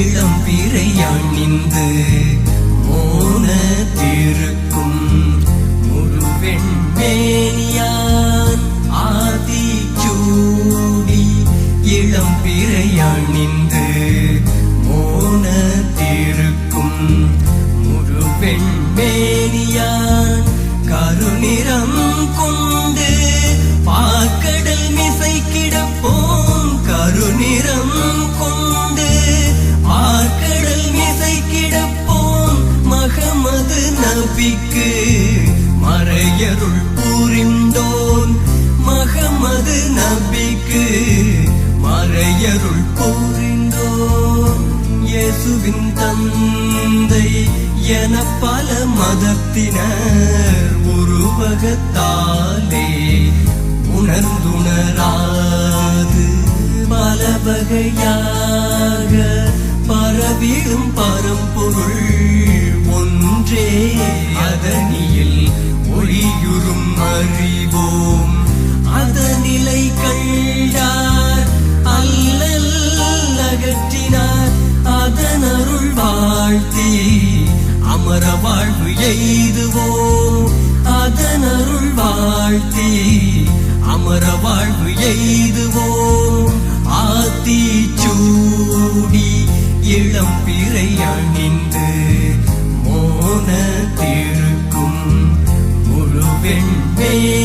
அணிந்து மோனத்திருக்கும் முழுவெண் மேனியான் ஆதி சூடி இளம் பிறையால் நின்று மோன திருக்கும் நபிக்கு மறையருள் புரிந்தோன் மகமது நபிக்கு மறையருள் புரிந்தோன் இயேசுவின் தந்தை என பல மதத்தினர் உருவகத்தாலே உணர்ந்துணராது. பல வகையாக பரவிடும் பரம்பொருள் ஒன்றே அதனியில் ஒளியுறும் அறிவோம். அதனிலை கண்டார் அல்லல் அகற்றினார். அதன் அருள் வாழ்த்தி அமர வாழ்வு எய்துவோம். அதன் அருள் வாழ்த்தி அமர வாழ்வு எய்துவோம். ஆத்தி சூடி இளம் பிறை அணிந்து me.